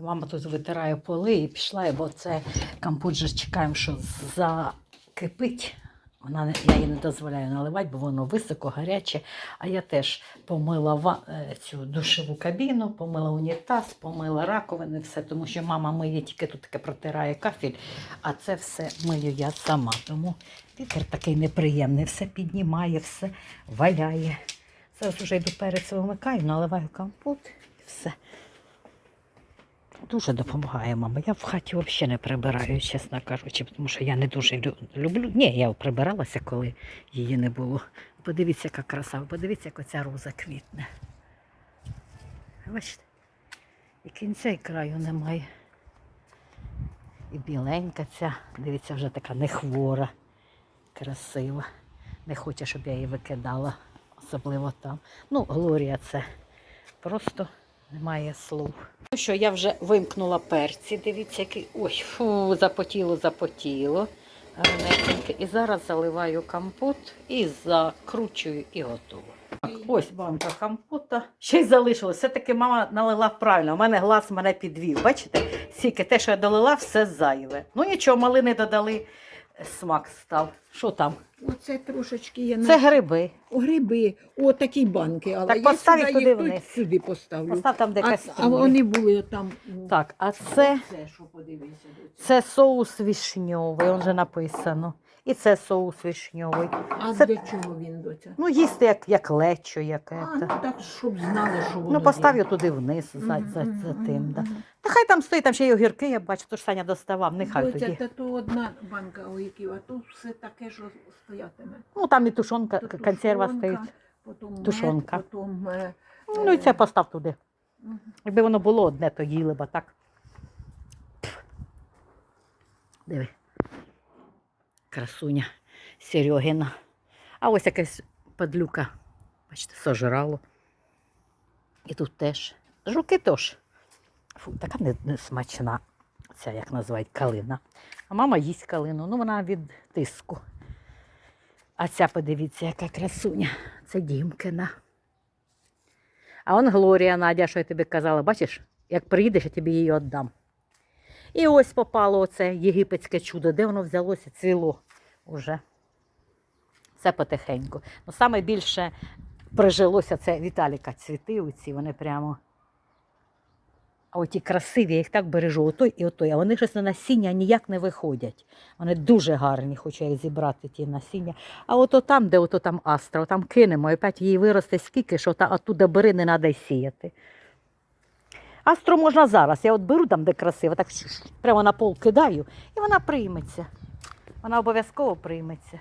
Мама тут витирає поли і пішла, бо це компот же чекаємо, що закипить. Вона я їй не дозволяю наливати, бо воно високо, гаряче. А я теж помила е, цю душову кабіну, помила унітаз, помила раковини, все, тому що мама миє тільки тут таке протирає кафель, а це все мию я сама. Тому вітер такий неприємний, все піднімає, все валяє. Зараз вже йду перець вимикаю, наливаю компот і все. Дуже допомагає мама. Я в хаті взагалі не прибираю, чесно кажучи, тому що я не дуже люблю. Ні, я прибиралася, коли її не було. Подивіться, яка краса, подивіться, як оця роза квітне. Бачите? І кінця і краю немає. І біленька ця, дивіться, вже така нехвора, красива. Не хоче, щоб я її викидала, особливо там. Ну, Глорія це просто немає слов. Ну що, я вже вимкнула перці, дивіться, який. Ой, фу, запотіло, запотіло. І зараз заливаю компот і закручую і готово. Так, ось банка компота. Ще й залишилось. Все-таки мама налила правильно. У мене глаз мене підвів. Бачите? Скільки те, що я долила, все зайве. Ну нічого, малини додали, смак став. Що там? Оце трошечки є Це гриби. гриби, о такі банки, але Так я постав сюди їх туди тут вниз. сюди поставлю. Постав там, де а, а кастрюлі. вони були там. Так, а це. Це що подивися. до цього. Це соус вішньовий, он же написано. І це соус вишньовий. А це- для чого він до цього? Ну, їсти як, як лечо, яке. А, ну та. так, щоб знали, що воно Ну, постав є. його туди вниз за, за, за тим. Да. Та хай там стоїть, там ще й огірки, я бачу, то ж Саня доставав, нехай Доця, тоді. Та то одна банка огірків, а то все таке, що стоятиме. Ну, там і тушонка, То консерва тушонка, стоїть. Потім мед, Тушонка. потім, е, Ну, і це е, постав туди. мгм. Якби воно було одне, то їли б, а так. Диви. Красуня Серегина. А ось якась падлюка. Бачите, сожрало. І тут теж. Жуки теж. Фу, така не, смачна. Ця, як називають, калина. А мама їсть калину, ну вона від тиску. А ця, подивіться, яка красуня. Це Дімкина. А он Глорія, Надя, що я тобі казала, бачиш, як приїдеш, я тобі її віддам. І ось попало оце єгипетське чудо. Де воно взялося? Цвіло уже. Це потихеньку. Ну, саме більше прижилося це Віталіка цвіти оці, вони прямо. А оті красиві, я їх так бережу, отой і отой. А вони щось на насіння ніяк не виходять. Вони дуже гарні, хочу я зібрати ті насіння. А ото там, де ото там астра, там кинемо, і опять її виросте скільки, що та оттуда бери, не треба сіяти. Астру можна зараз. Я от беру там, де красиво, так прямо на пол кидаю, і вона прийметься. Вона обов'язково прийметься.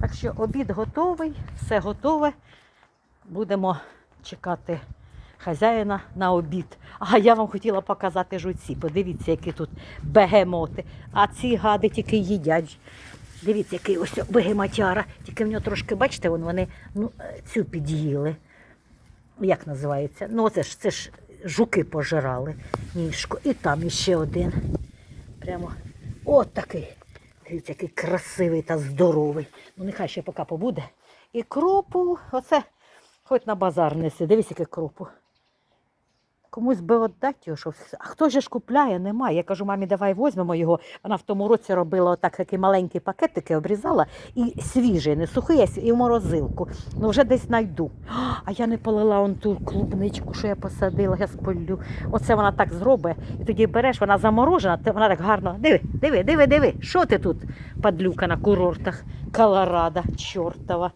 Так що обід готовий, все готове. Будемо чекати хазяїна на обід. А я вам хотіла показати жуці. Подивіться, які тут бегемоти. А ці гади тільки їдять. Дивіться, який ось бегемотяра. Тільки в нього трошки, бачите, вон вони ну, е, цю під'їли. Як називається? Ну, це ж це ж жуки пожирали ніжку. І там іще один. Прямо от такий. Дивіться, який красивий та здоровий. Ну, нехай ще поки побуде. І кропу, оце хоч на базар неси. Дивіться, який кропу. Комусь би віддати його, що. А хто ж купляє? Немає. Я кажу, мамі, давай візьмемо його. Вона в тому році робила отак такі маленькі пакетики, обрізала і свіжий, не сухий, і в морозилку. Ну вже десь знайду. А я не полила он ту клубничку, що я посадила, я сполю. Оце вона так зробить. І тоді береш, вона заморожена, вона так гарно. Диви, диви, диви, диви. Що ти тут, падлюка на курортах? Колорадо, чортова.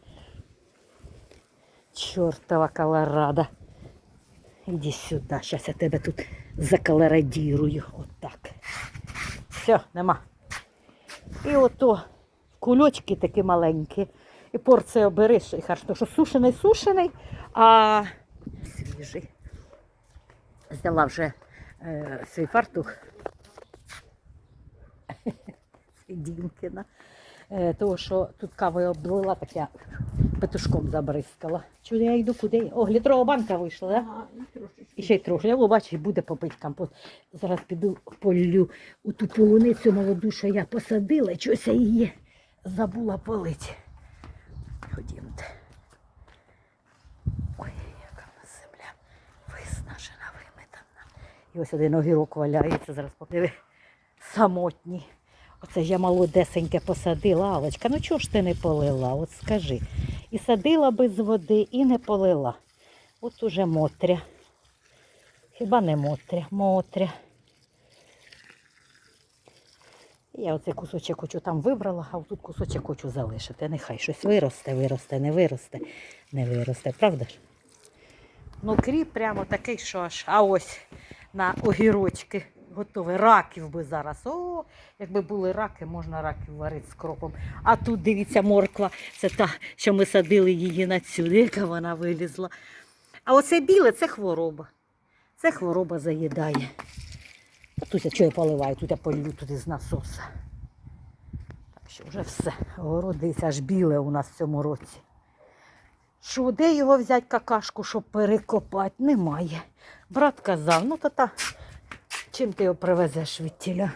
Чортова Колорадо. Іди сюди, зараз я тебе тут заколорадірую. Отак. Все, нема. І ото кульочки такі маленькі. І порцію береш, і хорошо, що сушений, сушений, а свіжий. Зняла вже е, свій фартух. Дімкіна. Е, того, що тут кавою облила, так я петушком забризкала. Чуди я йду куди? О, літрова банка вийшла, так? Да? Ага, і. І ще й трохи. Я бачу, буде попити компот. Зараз піду полю у ту полуницю молоду, що я посадила, чогось я її забула полити. Ходімте. Ой, яка в нас земля виснажена, виметана. І ось один огірок валяється, зараз подиви. Самотній. Оце я молодесеньке посадила, Алочка, ну чого ж ти не полила? От скажи. І садила без води, і не полила. От уже мотря. Хіба не мотря, мотря. Я оцей кусочок хочу там вибрала, а тут кусочок хочу залишити. Нехай щось виросте, виросте, не виросте, не виросте, правда ж? Ну, кріп прямо такий, що аж. А ось на огірочки готові. Раків би зараз. О, якби були раки, можна раків варити з кропом. А тут, дивіться, морква. Це та, що ми садили її на цю, яка вона вилізла. А оце біле це хвороба. Це хвороба заїдає. Тут я що я поливаю, тут я полю туди з насоса. Так що вже все. Городиться аж біле у нас в цьому році. Що, де його взяти какашку, щоб перекопати? Немає. Брат казав, ну то та чим ти його привезеш від тіля?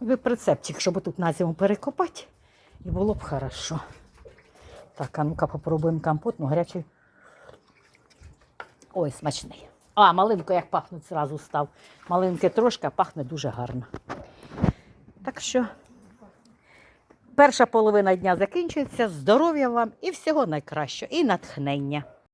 Ви прицепчик, щоб тут на зиму перекопати, і було б хорошо. Так, а ну-ка попробуємо компот, ну гарячий. Ой, смачний. А, малинку як пахнуть, зразу став. Малинки трошки, а пахне дуже гарно. Так що перша половина дня закінчується. Здоров'я вам і всього найкращого, і натхнення.